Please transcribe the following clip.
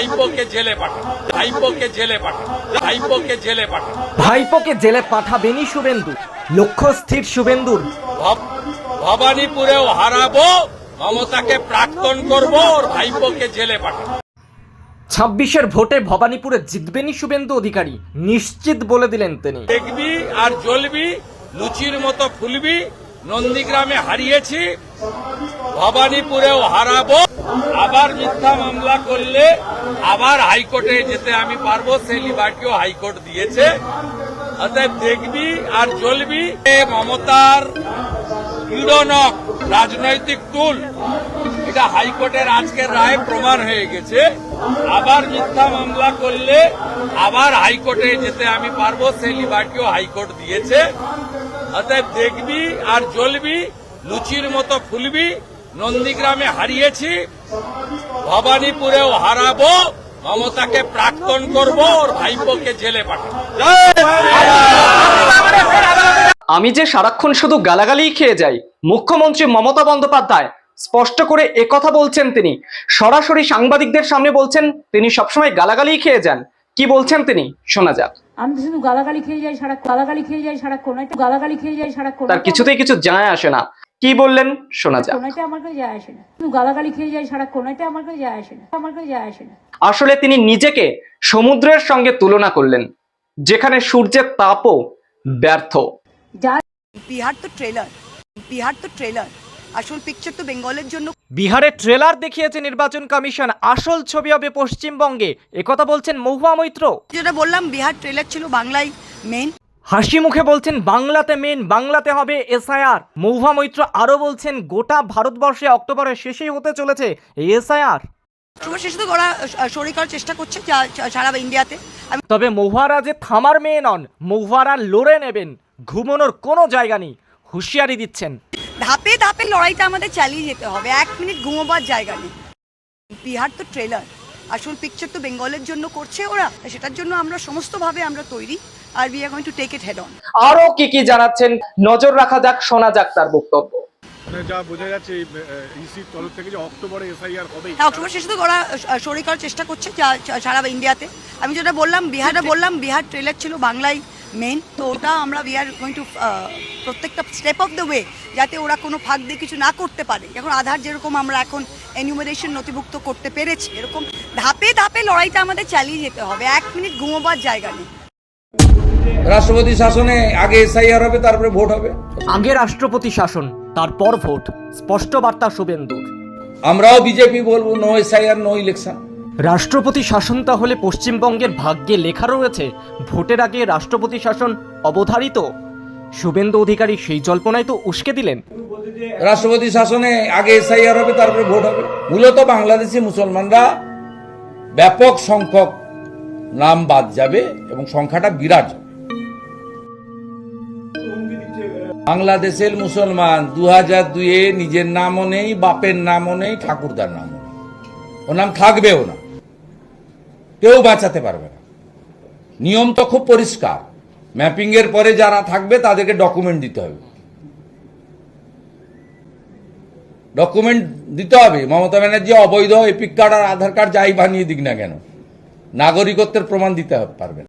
ভাইপোকে জেলে পাঠান ভাইপোকে জেলে পাঠান ভাইপোকে জেলে পাঠান। ভাইপোকে জেলে পাঠাবেনই শুভেন্দু লক্ষ্য স্থির শুভেন্দুর ভবানীপুরেও হারাবো মমতাকে প্রাক্তন করব ওর ভাইপোকে জেলে পাঠান। ছাব্বিশের ভোটে ভবানীপুরে জিতবেনই শুভেন্দু অধিকারী নিশ্চিত বলে দিলেন তিনি। দেখবি আর জ্বলবি লুচির মতো ফুলবি নন্দীগ্রামে হারিয়েছি ভবানীপুরেও হারাবো। আবার মিথ্যা মামলা করলে আবার হাইকোর্টে যেতে আমি পারব, সেই লিবার্টিও হাইকোর্ট দিয়েছে। অতএব দেখবি আর জ্বলবি মমতার পীড়নক রাজনৈতিক টুল। এটা হাইকোর্টের আজকের রায় প্রমাণ হয়ে গেছে। আবার মিথ্যা মামলা করলে আবার হাইকোর্টে যেতে আমি পারব, সেই লিবার্টিও হাইকোর্ট দিয়েছে। অতএব দেখবি আর জ্বলবি লুচির মতো ফুলবি। নন্দীগ্রামে হারিয়েছি ভবানীপুরেও হারাবো মমতাকে প্রাক্তন করব ওর ভাইপোকে জেলে পাঠাবো। আমি যে সারাক্ষণ শুধু গালাগালিই খেয়ে যাই মুখ্যমন্ত্রী মমতা বন্দ্যোপাধ্যায় স্পষ্ট করে একথা বলছেন তিনি। সরাসরি সাংবাদিকদের সামনে বলছেন তিনি সবসময় গালাগালিই খেয়ে যান। কি বলছেন তিনি? শোনা যাক। আমি শুধু গালাগালি খেয়ে যাই সারা গালাগালি খেয়ে যাই সারাক্ষণ। গালাগালি খেয়ে যাই সারাক্ষণ। তার কিছুতেই কিছু যায় আসে না। কি বললেন? শোনা যাক। কোনোটা আমার কাছে যায় আসে না। শুধু গালাগালি খেয়ে আমার কাছে যায় আসে না। আমার কাছে যায় আসে না। আসলে তিনি নিজেকে সমুদ্রের সঙ্গে তুলনা করলেন যেখানে সূর্যের তাপও ব্যর্থ। যার বিহার তো ট্রেলার বিহার তো ট্রেলার আসল পিকচার তো বেঙ্গলের জন্য। বিহারের ট্রেলার দেখিয়েছে নির্বাচন কমিশন। আসল ছবি হবে পশ্চিমবঙ্গে। একথা বলছেন মহুয়া মৈত্র। যেটা বললাম বিহার ট্রেলার ছিল বাংলায় মেন হাসি মুখে বলছেন বাংলাতে মেন বাংলাতে হবে এসআইআর মহুয়া মৈত্র আরও বলছেন গোটা ভারতবর্ষে অক্টোবরের শেষেই হতে চলেছে এসআইআর শেষে তো ওরা সরি করার চেষ্টা করছে সারা ইন্ডিয়াতে তবে মহুয়ারা যে থামার মেয়ে নন মহুয়ারা লড়ে নেবেন ঘুমোনোর কোনো জায়গা নেই হুঁশিয়ারি দিচ্ছেন। ধাপে ধাপে লড়াইটা আমাদের চালিয়ে যেতে হবে এক মিনিট ঘুমোবার জায়গা নেই। বিহার তো ট্রেলার আসল পিকচার তো বেঙ্গলের জন্য করছে ওরা সেটার জন্য আমরা সমস্তভাবে আমরা তৈরি আর we are going to take it head on আরও কি কি জানাচ্ছেন? নজর রাখা যাক শোনা যাক তার বক্তব্য। মানে যা বোঝা যাচ্ছে ইসির তরফ থেকে যে অক্টোবরে এসআইআর হবে হ্যাঁ অক্টোবর শেষে তো ওরা সরি করার চেষ্টা করছে সারা ইন্ডিয়াতে। আমি যেটা বললাম বিহারটা বললাম বিহার ট্রেলার ছিল বাংলায় মেন তো ওটা আমরা উই আর গোয়িং টু প্রত্যেকটা স্টেপ অফ দ্য ওয়ে যাতে ওরা কোনো ফাঁক দিয়ে কিছু না করতে পারে। এখন আধার যেরকম আমরা এখন এনিউমারেশন নথিভুক্ত করতে পেরেছি এরকম ধাপে ধাপে লড়াইটা আমাদের চালিয়ে যেতে হবে। এক মিনিট ঘুমোবার জায়গা নেই। রাষ্ট্রপতি শাসনে আগে এসআইআর হবে তারপরে ভোট হবে? আগে রাষ্ট্রপতি শাসন তারপর ভোট। স্পষ্ট বার্তা শুভেন্দুর। আমরাও বিজেপি বলব নো এসআইআর নো ইলেকশন রাষ্ট্রপতি শাসন তাহলে পশ্চিমবঙ্গের ভাগ্যে লেখা রয়েছে, ভোটের আগে রাষ্ট্রপতি শাসন অবধারিত শুভেন্দু অধিকারী সেই জল্পনায় তো উস্কে দিলেন। রাষ্ট্রপতি শাসনে আগে এসআইআর হবে, তারপরে ভোট হবে। মূলত বাংলাদেশি মুসলমানরা ব্যাপক সংখ্যক নাম বাদ যাবে এবং সংখ্যাটা বিরাট। বাংলাদেশের মুসলমান দু হাজার দুয়ে নিজের নামও নেই, বাপের নামও নেই, ঠাকুরদার নামও নেই। ও নাম থাকবেও না। কেউ বাঁচাতে পারবে না। নিয়ম তো খুব পরিষ্কার। ম্যাপিং এর পরে যারা থাকবে, তাদেরকে ডকুমেন্ট দিতে হবে। ডকুমেন্ট দিতে হবে। মমতা ব্যানার্জি অবৈধ, এপিক কার্ড আর আধার কার্ড যাই বানিয়ে দিক না কেন? নাগরিকত্বের প্রমাণ দিতে পারবেন